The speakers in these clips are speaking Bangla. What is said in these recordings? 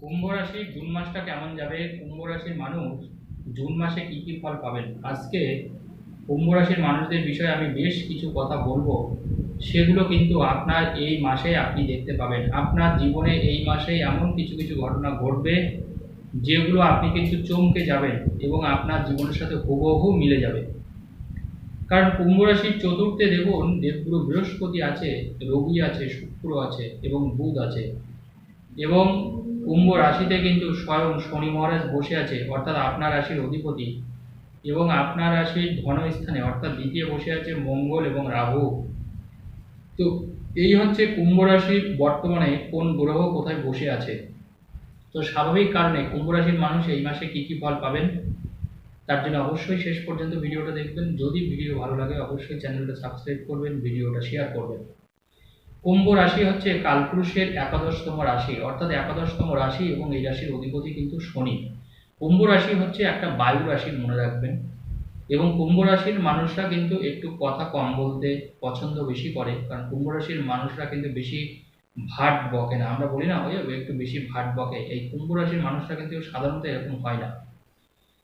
কুম্ভ রাশি জুন মাসটা কেমন যাবে? কুম্ভ রাশির মানুষ জুন মাসে কি কি ফল পাবেন? আজকে কুম্ভ রাশির মানুষদের বিষয়ে আমি বেশ কিছু কথা বলব। সেগুলো কিন্তু আপনার এই মাসে আপনি দেখতে পাবেন। আপনার জীবনে এই মাসে এমন কিছু কিছু ঘটনা ঘটবে, যেগুলো আপনি কিন্তু চমকে যাবেন এবং আপনার জীবনের সাথে হুবহু মিলে যাবে। কারণ কুম্ভ রাশির চতুর্থে দেখুন দেবগুরু বৃহস্পতি আছে, রবি আছে, শুক্র আছে এবং বুধ আছে এবং কুম্ভ রাশিতে কিন্তু স্বয়ং শনি মহারাজ বসে আছে, অর্থাৎ আপনার রাশির অধিপতি এবং আপনার রাশির ধনস্থানে, অর্থাৎ দ্বিতীয় বসে আছে মঙ্গল এবং রাহু। তো এই হচ্ছে কুম্ভ রাশির বর্তমানে কোন গ্রহ কোথায় বসে আছে। তো স্বাভাবিক কারণে কুম্ভ রাশির মানুষ এই মাসে কি কি ফল পাবেন, তার জন্য অবশ্যই শেষ পর্যন্ত ভিডিওটা দেখবেন। যদি ভিডিও ভালো লাগে, অবশ্যই চ্যানেলটা সাবস্ক্রাইব করবেন, ভিডিওটা শেয়ার করবেন। কুম্ভ রাশি হচ্ছে কালপুরুষের একাদশতম রাশি, অর্থাৎ একাদশতম রাশি এবং এই রাশির অধিপতি কিন্তু শনি। কুম্ভ রাশি হচ্ছে একটা বায়ু রাশি মনে রাখবেন এবং কুম্ভ রাশির মানুষরা কিন্তু একটু কথা কম বলতে পছন্দ বেশি করে, কারণ কুম্ভ রাশির মানুষরা কিন্তু বেশি ভাট বকে না। আমরা বলি না, ওই একটু বেশি ভাট বকে। এই কুম্ভ রাশির মানুষরা কিন্তু সাধারণত এরকম হয় না।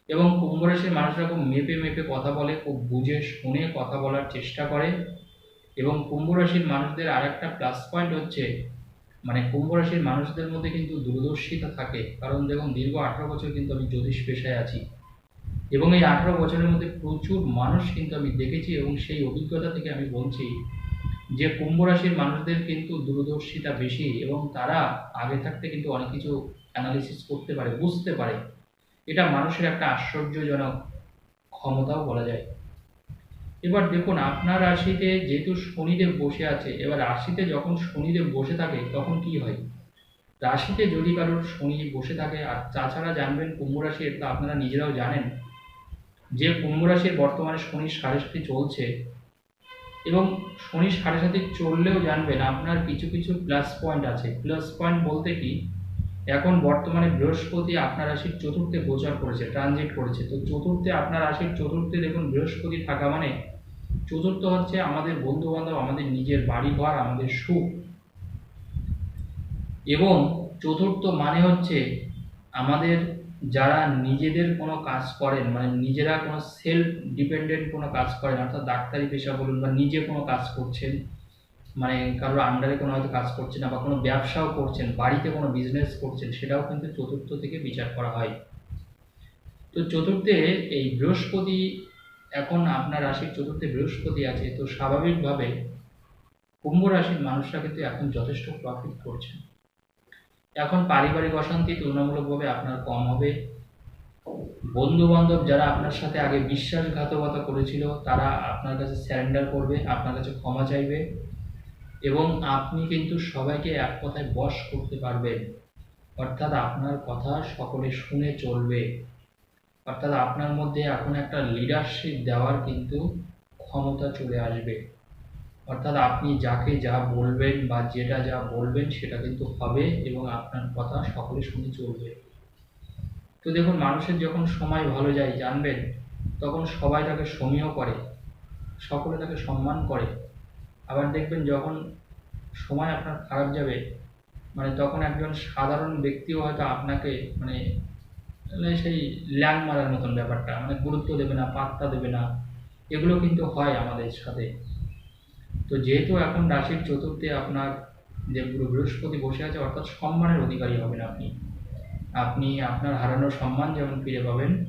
এবং কুম্ভ রাশির মানুষরা খুব মেপে মেপে কথা বলে, খুব বুঝে শুনে কথা বলার চেষ্টা করে। এবং কুম্ভ রাশির মানুষদের আর একটা প্লাস পয়েন্ট হচ্ছে মানে কুম্ভ রাশির মানুষদের মধ্যে কিন্তু দূরদর্শিতা থাকে। কারণ দেখুন, দীর্ঘ আঠারো বছর কিন্তু আমি জ্যোতিষ পেশায় আছি। এবং এই আঠারো বছরের মধ্যে প্রচুর মানুষ কিন্তু আমি দেখেছি এবং সেই অভিজ্ঞতা থেকে আমি বলছি যে, কুম্ভ রাশির মানুষদের কিন্তু দূরদর্শিতা বেশি এবং তারা আগে থাকতে কিন্তু অনেক কিছু অ্যানালিসিস করতে পারে, বুঝতে পারে। এটা মানুষের একটা আশ্চর্যজনক ক্ষমতাও বলা যায়। এবার দেখুন, আপনার রাশিতে যেহেতু শনিদেব বসে আছে, এবার রাশিতে যখন শনিদেব বসে থাকে, তখন কি হয়? রাশিতে যদি কারোর শনি বসে থাকে, আর তাছাড়া জানবেন কুম্ভ রাশি, এটা আপনারা নিজেরাও জানেন, যে কুম্ভ রাশির বর্তমানে শনি সাড়ে সাথে চলছে, এবং শনি সাড়ে সাথে চললেও জানবেন আপনার কিছু কিছু প্লাস পয়েন্ট আছে। প্লাস পয়েন্ট বলতে কি, এখন বর্তমানে বৃহস্পতি আপনার রাশির চতুর্থে গোচর করেছে ট্রানজিট করেছে। তো চতুর্থে আপনার রাশির চতুর্থে দেখুন, বৃহস্পতি থাকা মানে চতুর্থ হচ্ছে আমাদের বন্ধু বান্ধব আমাদের নিজের বাড়ি ঘর আমাদের সুখ। এবং চতুর্থ মানে হচ্ছে আমাদের যারা নিজেদের কোনো কাজ করেন মানে নিজেরা কোনো সেলফ ডিপেন্ডেন্ট কোনো কাজ করেন, অর্থাৎ ডাক্তারি পেশা বলুন বা নিজে কোনো কাজ করছেন মানে কারোর আন্ডারে কোনো হয়তো কাজ করছেন না বা কোনো ব্যবসাও করছেন, বাড়িতে কোনো বিজনেস করছেন, সেটাও কিন্তু চতুর্থ থেকে বিচার করা হয়। তো চতুর্থে এই বৃহস্পতি এখন আপনার রাশির চতুর্থে বৃহস্পতি আছে, তো স্বাভাবিকভাবে কুম্ভ রাশির মানুষরা কিন্তু এখন যথেষ্ট প্রফিট করছেন। এখন পারিবারিক অশান্তি তুলনামূলকভাবে আপনার কম হবে। বন্ধু বান্ধব যারা আপনার সাথে আগে বিশ্বাসঘাতকতা করেছিল, তারা আপনার কাছে স্যারেন্ডার করবে, আপনার কাছে ক্ষমা চাইবে এবং আপনি কিন্তু সবাইকে এক কথায় বশ করতে পারবেন। অর্থাৎ আপনার কথা সকলে শুনে চলবে। অর্থাৎ আপনার মধ্যে এখন একটা লিডারশিপ দেওয়ার কিন্তু ক্ষমতা চলে আসবে। অর্থাৎ আপনি যাকে যা বলবেন বা যেটা যা বলবেন সেটা কিন্তু হবে এবং আপনার কথা সকলে শুনে চলবে। তো দেখুন, মানুষের যখন সময় ভালো যায়, জানবেন, তখন সবাই তাকে সমীহ করে, সকলে তাকে সম্মান করে। আবার দেখবেন যখন সময় আপনার খারাপ যাবে মানে তখন একজন সাধারণ ব্যক্তিও হয়তো আপনাকে মানে মানে সেই ল্যাং মারার মতন ব্যাপারটা মানে গুরুত্ব দেবে না, পাত্তা দেবে না, এগুলো কিন্তু হয় আমাদের সাথে। তো যেহেতু এখন রাশির চতুর্থে আপনার যে গুরু বৃহস্পতি বসে আছে, অর্থাৎ সম্মানের অধিকারী হবেন আপনি। আপনি আপনার হারানো সম্মান যেমন ফিরে পাবেন,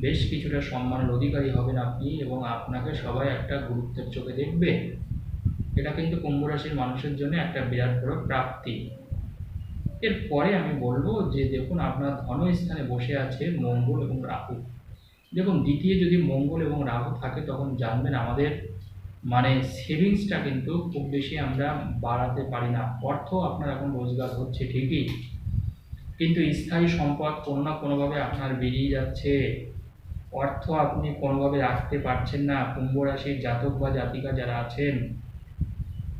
বেশ কিছুটা সম্মানের অধিকারী হবেন আপনি এবং আপনাকে সবাই একটা গুরুত্বের চোখে দেখবে। এটা কিন্তু কুম্ভ রাশির মানুষের জন্য একটা বিরাট বড় প্রাপ্তি। এরপরে আমি বলব যে দেখুন, আপনার ধনস্থানে বসে আছে মঙ্গল এবং রাহু। দেখুন, দ্বিতীয় যদি মঙ্গল এবং রাহু থাকে, তখন জানবেন আমাদের মানে সেভিংসটা কিন্তু খুব বেশি আমরা বাড়াতে পারি না। অর্থ আপনার এখন রোজগার হচ্ছে ঠিকই, কিন্তু স্থায়ী সম্পদ কোনো না কোনোভাবে আপনার বেরিয়ে যাচ্ছে। অর্থ আপনি কোনোভাবে রাখতে পারছেন না। কুম্ভ রাশির জাতক বা জাতিকা যারা আছেন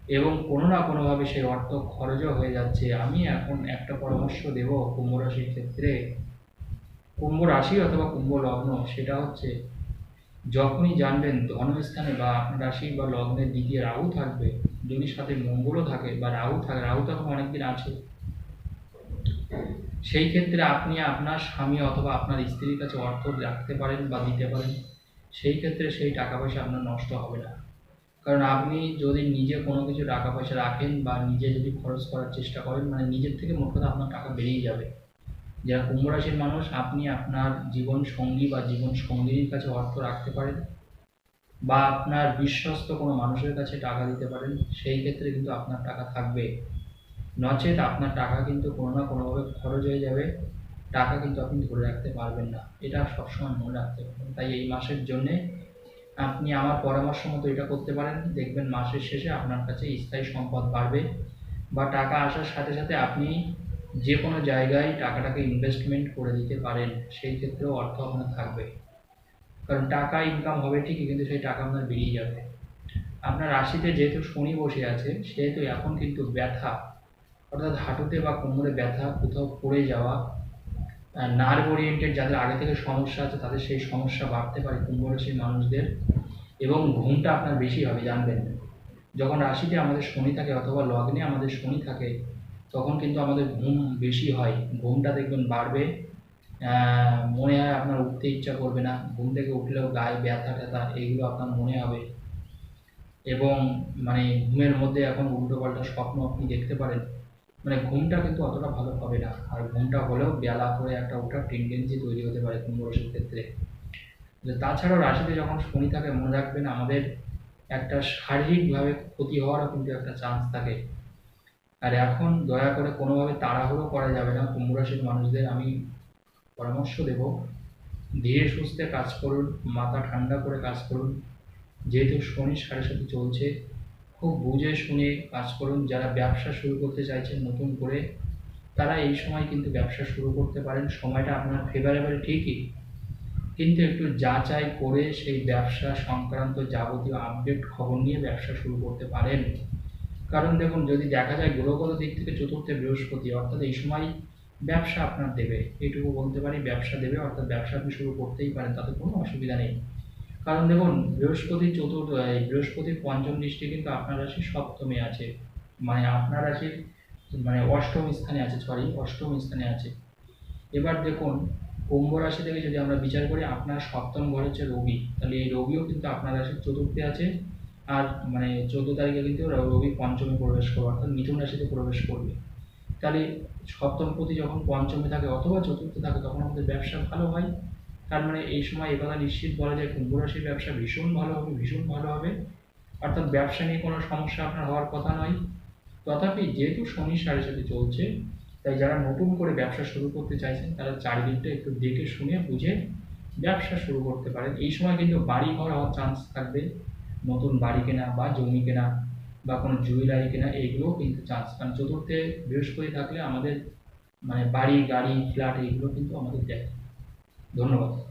এবং কোনো না কোনোভাবে সেই অর্থ খরচও হয়ে যাচ্ছে। আমি এখন একটা পরামর্শ দেব কুম্ভ রাশির ক্ষেত্রে। কুম্ভ রাশি অথবা কুম্ভ লগ্ন, সেটা হচ্ছে যখনই জানবেন ধর্মস্থানে বা আপনার রাশি বা লগ্নের দিকে রাহু থাকবে, যদি সাথে মঙ্গলও থাকে বা রাহু থাকে, রাহু তো এখন অনেকদিন আছে। সেই ক্ষেত্রে আপনি আপনার স্বামী অথবা আপনার স্ত্রীর কাছে অর্থ রাখতে পারেন বা দিতে পারেন। সেই ক্ষেত্রে সেই টাকা পয়সা আপনার নষ্ট হবে না। কারণ আপনি যদি নিজে কোনো কিছু টাকা পয়সা রাখেন বা নিজে যদি খরচ করার চেষ্টা করেন মানে নিজের থেকে মোট কথা আপনার টাকা বেরিয়ে যাবে। যারা কুম্ভ রাশির মানুষ, আপনি আপনার জীবন সঙ্গী বা জীবন সঙ্গিনীর কাছে অর্থ রাখতে পারেন বা আপনার বিশ্বস্ত কোনো মানুষের কাছে টাকা দিতে পারেন, সেই ক্ষেত্রে কিন্তু আপনার টাকা থাকবে। নচেত আপনার টাকা কিন্তু কোনো না কোনোভাবে খরচ হয়ে যাবে। টাকা কিন্তু আপনি ধরে রাখতে পারবেন না। এটা সবসময় মনে রাখতে পারবেন তাই এই মাসের জন্যে আপনি আমার পরামর্শ মতো এটা করতে পারেন। দেখবেন মাসের শেষে আপনার কাছে স্থায়ী সম্পদ বাড়বে বা টাকা আসার সাথে সাথে আপনি যে কোনো জায়গায় টাকাটাকে ইনভেস্টমেন্ট করে দিতে পারেন। সেই ক্ষেত্রেও অর্থ আপনার থাকবে। কারণ টাকা ইনকাম হবে ঠিকই, কিন্তু সেই টাকা আপনার বেরিয়ে যাবে। আপনার রাশিতে যেহেতু শনি বসে আছে, সেহেতু এখন কিন্তু ব্যথা, অর্থাৎ হাঁটুতে বা কোমরে ব্যথা কোথাও পড়ে যাওয়া নার্ভ ওরিয়েন্টেড যাদের আগে থেকে সমস্যা আছে, তাদের সেই সমস্যা বাড়তে পারে কুম্ভ রাশির মানুষদের এবং ঘুমটা আপনার বেশি হবে, জানবেন। যখন রাশিতে আমাদের শনি থাকে অথবা লগ্নে আমাদের শনি থাকে, তখন কিন্তু আমাদের ঘুম বেশি হয়। ঘুমটা দেখবেন বাড়বে মনে হয় আপনার উঠতে ইচ্ছা করবে না, ঘুম থেকে উঠলেও গায়ে ব্যথা ট্যাথা এইগুলো আপনার মনে হবে। এবং মানে ঘুমের মধ্যে এখন উল্টো পাল্টা স্বপ্ন আপনি দেখতে পারেন। মানে ঘুমটা কিন্তু অতটা ভালো হবে না। আর ঘুমটা হলেও বেলা করে একটা ওঠার টেন্ডেন্সি তৈরি হতে পারে কুম্ভ রাশির ক্ষেত্রে। তাছাড়াও রাশিতে যখন শনি থাকে, মনে রাখবেন আমাদের একটা শারীরিকভাবে ক্ষতি হওয়ারও কিন্তু একটা চান্স থাকে। আর এখন দয়া করে কোনোভাবে তাড়াহুড়ো করা যাবে না। কুম্ভ রাশির মানুষদের আমি পরামর্শ দেব, ধীরে সুস্থে কাজ করুন, মাথা ঠান্ডা করে কাজ করুন। যেহেতু শনি সাড়ে সাথে চলছে খুব বুঝে শুনে কাজ করুন। যারা ব্যবসা শুরু করতে চাইছেন নতুন করে, তারা এই সময় কিন্তু ব্যবসা শুরু করতে পারেন। সময়টা আপনার ফেভারেবল ঠিকই। কিন্তু একটু যাচাই করে সেই ব্যবসা সংক্রান্ত যাবতীয় আপডেট খবর নিয়ে ব্যবসা শুরু করতে পারেন। কারণ দেখুন, যদি দেখা যায় গ্রহগত দিক থেকে চতুর্থে বৃহস্পতি, অর্থাৎ এই সময় ব্যবসা আপনার দেবে। এইটুকু বলতে পারি, ব্যবসা দেবে, অর্থাৎ ব্যবসা আপনি শুরু করতেই পারেন, তাতে কোনো অসুবিধা নেই। কারণ দেখুন, বৃহস্পতি চতুর্থ বৃহস্পতির পঞ্চম দৃষ্টি কিন্তু আপনার রাশি সপ্তমে আছে। মানে আপনার রাশির মানে অষ্টম স্থানে আছে সরি অষ্টম স্থানে আছে। এবার দেখুন, কুম্ভ রাশি থেকে যদি আমরা বিচার করি, আপনার সপ্তম ঘর হচ্ছে রবি। তাহলে এই রবিও কিন্তু আপনার রাশির চতুর্থে আছে। আর মানে চোদ্দ তারিখে কিন্তু রবি পঞ্চমে প্রবেশ করবে, অর্থাৎ মিথুন রাশিতে প্রবেশ করবে। তাহলে সপ্তম প্রতি যখন পঞ্চমে থাকে অথবা চতুর্থে থাকে, তখন আমাদের ব্যবসা ভালো হয়। তার মানে এই সময় এ কথা নিশ্চিত বলা যায়, কুম্ভ রাশির ব্যবসা ভীষণ ভালো হবে, ভীষণ ভালো হবে। অর্থাৎ ব্যবসা নিয়ে কোনো সমস্যা আপনার হওয়ার কথা নয়। তথাপি যেহেতু শনি সাড়ে সাথে চলছে, তাই যারা নতুন করে ব্যবসা শুরু করতে চাইছেন, তারা চারিদিকটা একটু দেখে শুনে বুঝে ব্যবসা শুরু করতে পারেন। এই সময় কিন্তু বাড়ি ঘর হওয়ার চান্স থাকবে। নতুন বাড়ি কেনা বা জমি কেনা বা কোনো জুয়েলারি কেনা এইগুলোও কিন্তু চান্স কারণ চতুর্থে বৃহস্পতি থাকলে আমাদের মানে বাড়ি, গাড়ি ফ্ল্যাট এইগুলো কিন্তু আমাদের দেয় ধন্যবাদ।